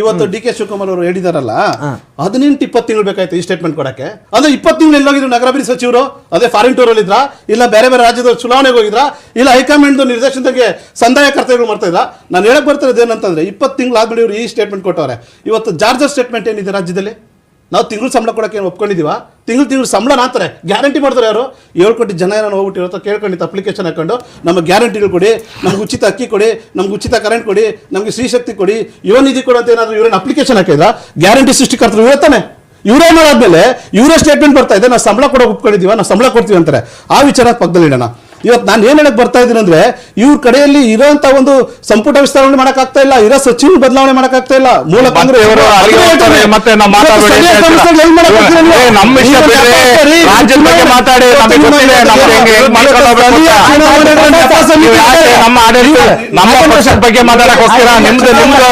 ಇವತ್ತು D K Shivakumar ಅವರು ಹೇಳಿದಾರಲ್ಲ ಹದಿನೆಂಟು ಇಪ್ಪತ್ತು ತಿಂಗಳು ಬೇಕಾಯ್ತು ಈ ಸ್ಟೇಟ್ಮೆಂಟ್ ಕೊಡಕ್ಕೆ. ಅಂದ್ರೆ ಇಪ್ಪತ್ತು ತಿಂಗಳು ಎಲ್ಲೋಗಿದ್ರು ನಗರಾಭಿವೃದ್ಧಿ ಸಚಿವರು ಅದೇ ಫಾರಿನ್ ಟೂರ್ ಅಲ್ಲಿ ಇದ್ರಾ ಇಲ್ಲ ಬೇರೆ ಬೇರೆ ರಾಜ್ಯದ ಚುನಾವಣೆಗೆ ಹೋಗಿದ್ರಾ? ಇಲ್ಲ ಹೈಕಮಾಂಡ್ ನಿರ್ದೇಶನದಾಗೆ ಸಂದಾಯ ಕರ್ತವ್ಯಗಳು ಮಾಡ್ತಾ ಇದ್ರ? ನಾನು ಹೇಳಕ್ ಬರ್ತಿರೋದು ಏನಂತಂದ್ರೆ ಇಪ್ಪತ್ತು ತಿಂಗಳು ಆದ್ಮೇಲೆ ಇವರು ಈ ಸ್ಟೇಟ್ಮೆಂಟ್ ಕೊಟ್ಟವ್ರೆ. ಇವತ್ತು ಜಾರ್ಜರ್ ಸ್ಟೇಟ್ಮೆಂಟ್ ಏನಿದೆ ರಾಜ್ಯದಲ್ಲಿ? ನಾವು ತಿಂಗಳು ಸಂಬಳ ಕೊಡೋಕೆ ಏನು ಒಪ್ಕೊಂಡಿದ್ದೀವ? ತಿಂಗಳು ತಿಂಗಳು ಸಂಬಳ ಗ್ಯಾರಂಟಿ ಮಾಡ್ತಾರೆ ಯಾರು? ಏಳು ಕೋಟಿ ಜನ ಏನೋ ಹೋಗ್ಬಿಟ್ಟಿರೋ ಕೇಳ್ಕೊಂಡಿತ್ತು ಅಪ್ಲಿಕೇಶನ್ ಹಾಕೊಂಡು, ನಮಗೆ ಗ್ಯಾರಂಟಿಗಳು ಕೊಡಿ, ನಮ್ಗೆ ಉಚಿತ ಅಕ್ಕಿ ಕೊಡಿ, ನಮ್ಗೆ ಉಚಿತ ಕರೆಂಟ್ ಕೊಡಿ, ನಮಗೆ ಶ್ರೀಶಕ್ತಿ ಕೊಡಿ, ಯುವ ನಿಧಿ ಕೊಡು ಅಂತ ಏನಾದ್ರು ಇವ್ರೇನು ಅಪ್ಲಿಕೇಶನ್ ಹಾಕಿದ್ರ? ಗ್ಯಾರಂಟಿ ಸೃಷ್ಟಿಕರ್ತರು ಇವತ್ತಾನೆ ತಾನೆ. ಇವರೇ ಮಾಡಾದ್ಮೇಲೆ, ಇವರೇ ಸ್ಟೇಟ್ಮೆಂಟ್ ಬರ್ತಾ ಇದೆ, ನಾವು ಸಂಬಳ ಕೊಡೋಕೆ ಒಪ್ಕೊಂಡಿದ್ದೀವ, ನಾವು ಸಂಬಳ ಕೊಡ್ತೀವಿ ಅಂತಾರೆ. ಆ ವಿಚಾರ ಪಕ್ಕದಲ್ಲಿ ಇಡೋಣ ಇವತ್ತು ನಾನು ಏನು ಹೇಳಕ್ಕೆ ಬರ್ತಾ ಇದ್ದೀನಿ ಅಂದ್ರೆ ಇವ್ರ ಕಡೆಯಲ್ಲಿ ಇರೋಂಥ ಒಂದು ಸಂಪುಟ ವಿಸ್ತರಣೆ ಮಾಡೋಕ್ಕಾಗ್ತಾ ಇಲ್ಲ ಇರೋ ಸಚಿವ ಬದಲಾವಣೆ ಮಾಡೋಕ್ಕಾಗ್ತಾ ಇಲ್ಲ. ಮೂಲ ರಾಜ್ಯದ ಬಗ್ಗೆ ಮಾತಾಡಿ, ನಮಗೆ ಹೆಂಗೆ ಹೆಂಗ್ ಮಾಡ್ಕೊಂಡು ಹೋಗ್ಬೇಕು ಅಂತ. ನೀವು ಯಾಕೆ ನಮ್ಮ ಆಡಳಿತ ನಮ್ಮ ಪಕ್ಷದ ಬಗ್ಗೆ ಮಾತಾಡಕ್ ಹೋಗ್ತೀರಾ? ನಿಮ್ದು ನಿಮ್ದು